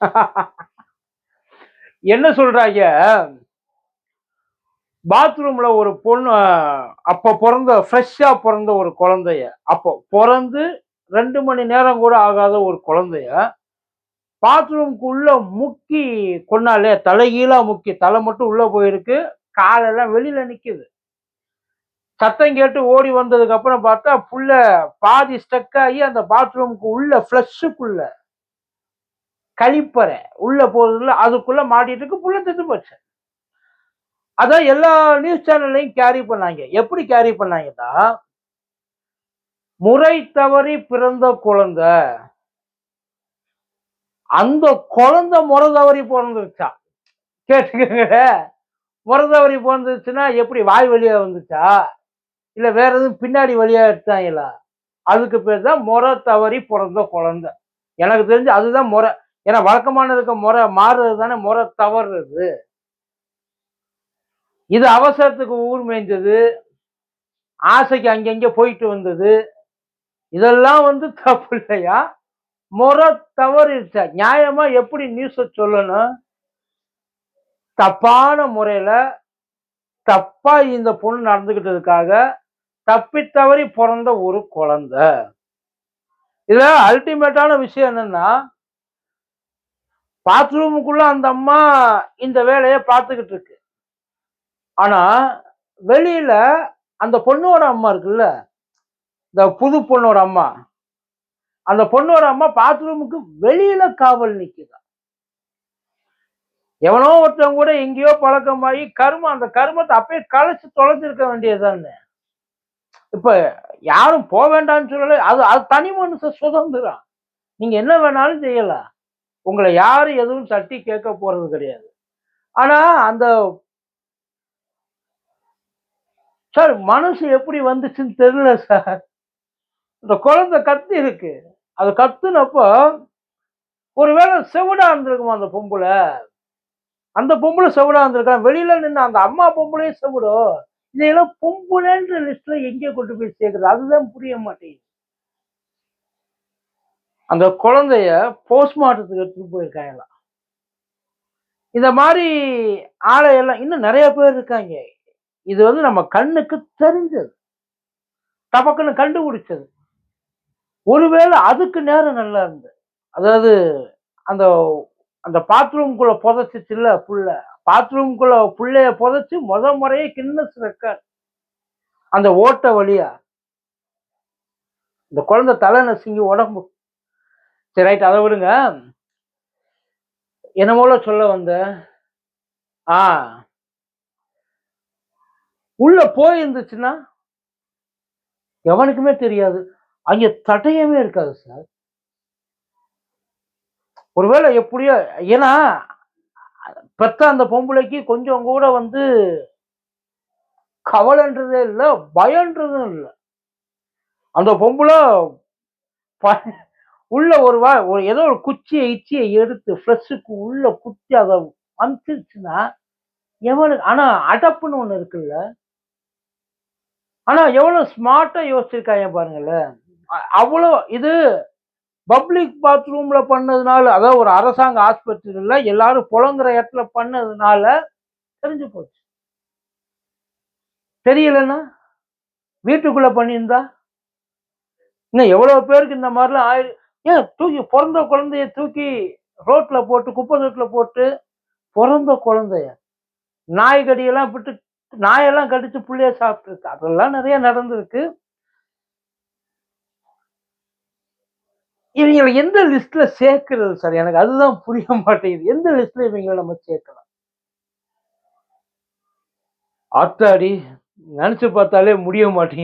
என்ன சொல்றாங்க? பாத்ரூம்ல ஒரு பொண்ணு அப்ப பிறந்த ஃப்ரெஷ்ஷா பிறந்த ஒரு குழந்தைய. அப்போ பிறந்து ரெண்டு மணி நேரம் கூட ஆகாத ஒரு குழந்தைய பாத்ரூம்குள்ள முக்கி கொண்டாலே தலைகீழா முக்கி தலை மட்டும் உள்ள போயிருக்கு காலெல்லாம் வெளியில நிக்குது. சத்தம் கேட்டு ஓடி வந்ததுக்கு அப்புறம் பார்த்தா புள்ள பாதி ஸ்டக் ஆகி அந்த பாத்ரூமுக்கு உள்ள ஃப்ளஷுக்குள்ள கழிப்பறை. உள்ள போகுதுல அதுக்குள்ள மாட்டிட்டு இருக்கு புள்ள செத்து போச்சு. அதான் எல்லா நியூஸ் சேனல்லையும் கேரி பண்ணாங்க. எப்படி கேரி பண்ணாங்கன்னா முறை தவறி பிறந்த குழந்தை. அந்த குழந்தை முறை தவறி பிறந்துருச்சா? கேட்டுக்கோங்க. முறை தவறி பிறந்துச்சுன்னா எப்படி வாய் வழியா வந்துச்சா? இல்ல வேற எதுவும் பின்னாடி வழியா எடுத்தாங்களா? அதுக்கு பேர் தான் முறை தவறி பிறந்த குழந்தை. எனக்கு தெரிஞ்சு அதுதான் முறை. ஏன்னா வழக்கமானதுக்கு முறை மாறுறது தானே முறை தவறுறது. இது அவசரத்துக்கு ஊர் மேய்ஞ்சது ஆசைக்கு அங்கங்க போயிட்டு வந்தது இதெல்லாம் வந்து தப்பு இல்லையா? முறை தவறிடுச்சா? நியாயமா எப்படி நியூஸ சொல்லணும்? தப்பான முறையில தப்பா இந்த பொண்ணு நடந்துகிட்டதுக்காக தப்பி தவறி பிறந்த ஒரு குழந்தை. இதுல அல்டிமேட்டான விஷயம் என்னன்னா பாத்ரூமுக்குள்ள அந்த அம்மா இந்த வேலையை பார்த்துக்கிட்டு இருக்கு. ஆனா வெளியில அந்த பொண்ணோட அம்மா இருக்குல்ல? இந்த புது பொண்ணோட அம்மா. அந்த பொண்ணோட அம்மா பாத்ரூமுக்கு வெளியில காவல் நிக்குதா? எவனோ ஒருத்தவங்க கூட எங்கேயோ பழக்கமாகி கருமம் அந்த கருமத்தை அப்பயே களைச்சு தொலைஞ்சிருக்க வேண்டியதுதானே? இப்ப யாரும் போக வேண்டாம்னு சொல்லல. அது அது தனி மனுஷ சுதந்திரம். நீங்க என்ன வேணாலும் செய்யலாம். உங்களை யாரும் எதுவும் தட்டி கேட்க போறது கிடையாது. ஆனா அந்த சார் மனசு எப்படி வந்துச்சுன்னு தெரியல சார் இந்த குழந்தை கத்து இருக்கு. அது கத்துனப்போ ஒருவேளை செவிடா இருந்திருக்குமா அந்த பொம்பளை? அந்த பொம்பளை செவிடா இருந்திருக்கான் வெளியில நின்று அந்த அம்மா பொம்பளையும் செவிடும். இதையெல்லாம் பொம்பளைன்ற லிஸ்ட்ல எங்கே கொண்டு போய் சேர்க்குறது அதுதான் புரிய மாட்டேங்குது. அந்த குழந்தைய போஸ்ட்மார்ட்டத்துக்கு எடுத்துட்டு போயிருக்காங்களாம். இந்த மாதிரி ஆளையெல்லாம் இன்னும் நிறைய பேர் இருக்காங்க. இது வந்து நம்ம கண்ணுக்கு தெரிஞ்சது. டபக்குன்னு கண்டுபிடிச்சது. ஒருவேளை அதுக்கு நேரம் நல்லா இருந்தது அதாவது அந்த அந்த பாத்ரூம்குள்ள புதைச்சிச்சுல்ல புள்ள பாத்ரூம்குள்ள புள்ளைய புதைச்சு முத முறையே கின்னஸ் ரெக்கார்ட் அந்த ஓட்ட வழியா இந்த குழந்தை தலை நசுங்கி உடம்பு சரி ரைட் அதை விடுங்க. என்னமோல சொல்ல வந்த? ஆ. உள்ள போயிருந்துச்சுன்னா எவனுக்குமே தெரியாது. அங்க தடயமே இருக்காது சார் ஒருவேளை எப்படியோ ஏன்னா பெத்த அந்த பொம்பளைக்கு கொஞ்சம் கூட வந்து கவலைன்றதே இல்லை பயன்றதும் இல்லை. அந்த பொம்பளை ப- உள்ள ஒரு வா ஒரு ஏதோ ஒரு குச்சியை இச்சியை எடுத்து ஃப்ளஷுக்கு உள்ள குத்தி அதை அமுச்சிருச்சுன்னா எவனுக்கு ஆனால் அடப்புன்னு ஒன்று இருக்குல்ல? ஆனால் எவ்வளோ ஸ்மார்ட்டாக யோசிச்சிருக்காங்க பாருங்களேன். அவ்வளோ இது பப்ளிக் பாத்ரூமில் பண்ணதுனால அதாவது ஒரு அரசாங்க ஆஸ்பத்திரியில் எல்லாரும் புலங்குற இடத்துல பண்ணதுனால தெரிஞ்சு போச்சு. தெரியலன்னா வீட்டுக்குள்ளே பண்ணியிருந்தா? இன்னும் எவ்வளோ பேருக்கு இந்த மாதிரிலாம் ஆயிரு ஏன் தூக்கி பிறந்த குழந்தைய தூக்கி ரோட்ல போட்டு குப்பை தொட்டில போட்டு பிறந்த குழந்தைய நாய் கடியெல்லாம் விட்டு நாயெல்லாம் கடிச்சு புள்ளைய சாப்பிட்டுருக்கு. அதெல்லாம் நிறைய நடந்திருக்கு. இவங்களை எந்த லிஸ்ட்ல சேர்க்கிறது சார் எனக்கு அதுதான் புரிய மாட்டேங்குது. எந்த லிஸ்ட்ல இவங்களை நம்ம சேர்க்கலாம்? ஆத்தாடி நினைச்சு பார்த்தாலே முடிய மாட்டேங்குது.